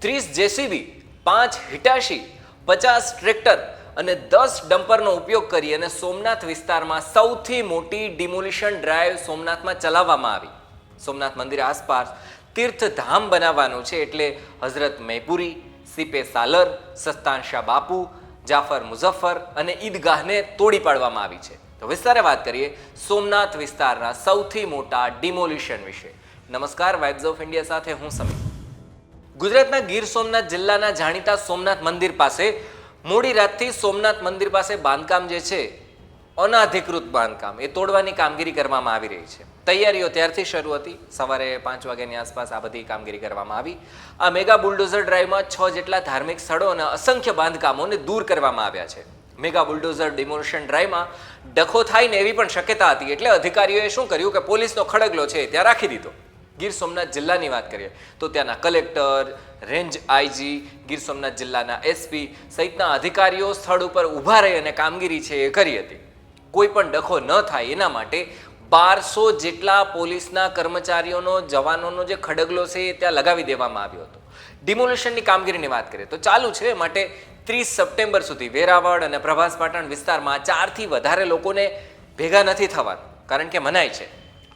ત્રીસ જેસીબી, પાંચ હિટાશી, પચાસ ટ્રેક્ટર અને દસ ડમ્પરનો ઉપયોગ કરી અને સોમનાથ વિસ્તારમાં સૌથી મોટી ડિમોલિશન ડ્રાઈવ સોમનાથમાં ચલાવવામાં આવી. સોમનાથ મંદિર આસપાસ તીર્થધામ બનાવવાનું છે એટલે હઝરત મૈપુરી, સીપે સાલર, સસ્તાન શાહ બાપુ, જાફર મુઝફ્ફર અને ઈદગાહને તોડી પાડવામાં આવી છે. તો વિસ્તારે વાત કરીએ સોમનાથ વિસ્તારના સૌથી મોટા ડિમોલિશન વિશે. નમસ્કાર વાઇબ્સ ઓફ ઇન્ડિયા સાથે હું સમીર. ગુજરાતના ગીર સોમનાથ જિલ્લાના જાણીતા સોમનાથ મંદિર પાસે મોડી રાતથી સોમનાથ મંદિર પાસે બાંધકામ જે છે, અનાધિકૃત બાંધકામ, એ તોડવાની કામગીરી કરવામાં આવી રહી છે. તૈયારીઓ ત્યારથી શરૂ હતી. સવારે પાંચ વાગ્યાની આસપાસ આ બધી કામગીરી કરવામાં આવી. આ મેગા બુલડોઝર ડ્રાઈવમાં છ જેટલા ધાર્મિક સ્થળો અને અસંખ્ય બાંધકામોને દૂર કરવામાં આવ્યા છે. મેગા બુલડોઝર ડિમોલિશન ડ્રાઈવમાં ડખો થાય ને એવી પણ શક્યતા હતી. એટલે અધિકારીઓએ શું કર્યું કે પોલીસનો ખડગલો છે ત્યાં રાખી દીધો. ગીર સોમનાથ જિલ્લાની વાત કરીએ, તો ત્યાંના collector, range IG, Gir Somnath જિલ્લાના એસપી સહિતના અધિકારીઓ સ્થળ ઉપર ઊભા રહી અને કામગીરી છે એ કરી હતી. કોઈ પણ ડખો ન થાય એના માટે બારસો જેટલા પોલીસના કર્મચારીઓનો, જવાનોનો જે ખડગલો છે એ ત્યાં લગાવી દેવામાં આવ્યો હતો. ડિમોલિશનની કામગીરીની વાત કરીએ, તો ચાલુ છે માટે ત્રીસ સપ્ટેમ્બર સુધી વેરાવળ અને પ્રભાસ પાટણ વિસ્તારમાં ચારથી વધારે લોકોને ભેગા નથી થવાનું, કારણ કે મનાય છે.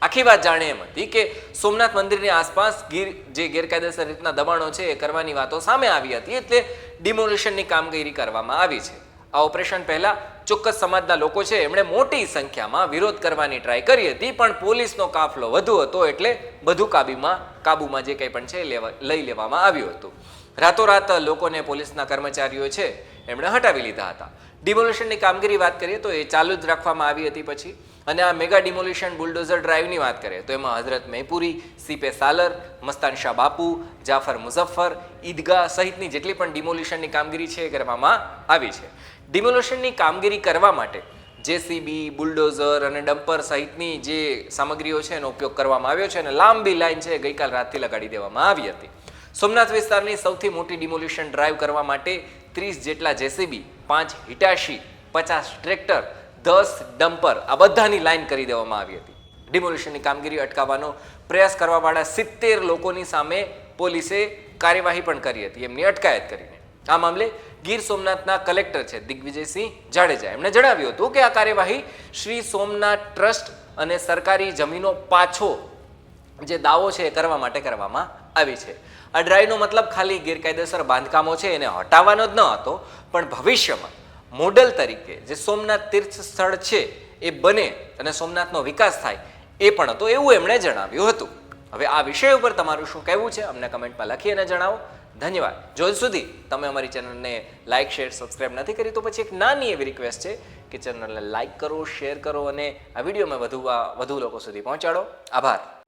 આખી વાત જાણે એમ હતી કે સોમનાથ મંદિરની આસપાસ ગીર જે ગેરકાયદેસર રીતના દબાણો છે એ કરવાની વાતો સામે આવી હતી એટલે ડિમોલિશનની કામગીરી કરવામાં આવી છે. આ ઓપરેશન પહેલા ચોક્કસ સમાજના લોકો છે એમણે મોટી સંખ્યામાં વિરોધ કરવાની ટ્રાય કરી હતી, પણ પોલીસનો કાફલો વધુ હતો એટલે બધું કાબીમાં, કાબુમાં જે કંઈ પણ છે લઈ લેવામાં આવ્યું હતું. રાતોરાત લોકોને પોલીસના કર્મચારીઓ છે એમણે હટાવી લીધા હતા. ડિમોલિશનની કામગીરી વાત કરીએ તો એ ચાલુ જ રાખવામાં આવી હતી પછી. અને આ મેગા ડિમોલિશન બુલડોઝર ડ્રાઈવની વાત કરીએ તો એમાં હઝરત મહેપુરી સીપે સાલર, મસ્તાન શાહ બાપુ, જાફર મુઝફ્ફર, ઈદગાહ સહિતની જેટલી પણ ડિમોલિશનની કામગીરી છે એ કરવામાં આવી છે. ડિમોલિશનની કામગીરી કરવા માટે જેસીબી, બુલડોઝર અને ડમ્પર સહિતની જે સામગ્રીઓ છે એનો ઉપયોગ કરવામાં આવ્યો છે અને લાંબી લાઈન છે ગઈકાલ રાતથી લગાડી દેવામાં આવી હતી. સોમનાથ વિસ્તારની સૌથી મોટી ડિમોલિશન ડ્રાઈવ કરવા માટે ત્રીસ જેટલા જેસીબી, પાંચ હિટાશી, પચાસ ટ્રેક્ટર, દસ ડમ્પર આ બધાની લાઈન કરી દેવામાં આવી હતી. ડિમોલિશનની કામગીરી અટકાવવાનો પ્રયાસ કરવાવાળા સિત્તેર લોકોની સામે પોલીસે કાર્યવાહી પણ કરી હતી. એમની અટકાયત કરીને. આ મામલે ગીર સોમનાથના કલેક્ટર છે દિગ્વિજયસિંહ જાડેજા. એમણે જણાવ્યું હતું કે આ કાર્યવાહી શ્રી સોમનાથ ટ્રસ્ટ અને સરકારી જમીનો પાછો જે દાવો છે એ કરવા માટે કરવામાં આવી છે. આ ડ્રાઈવનો મતલબ ખાલી ગેરકાયદેસર બાંધકામો છે, એને હટાવવાનો જ ન હતો, પણ ભવિષ્યમાં મોડલ તરીકે જે સોમનાથ તીર્થ સ્થળ છે, એ બને અને સોમનાથનો વિકાસ થાય, એ પણ હતો એવું એમણે જણાવ્યું હતું. હવે આ વિષય ઉપર તમારું શું કહેવું છે, અમને કમેન્ટમાં લખી અને જણાવો. ધન્યવાદ. જો સુધી તમે અમારી ચેનલને લાઇક શેર, સબસ્ક્રાઇબ નથી કરી, તો પછી એક નાની એવી રિક્વેસ્ટ છે કે ચેનલને લાઇક કરો, શેર કરો અને આ વિડીયોમાં વધુ વધુ લોકો સુધી પહોંચાડો. આભાર.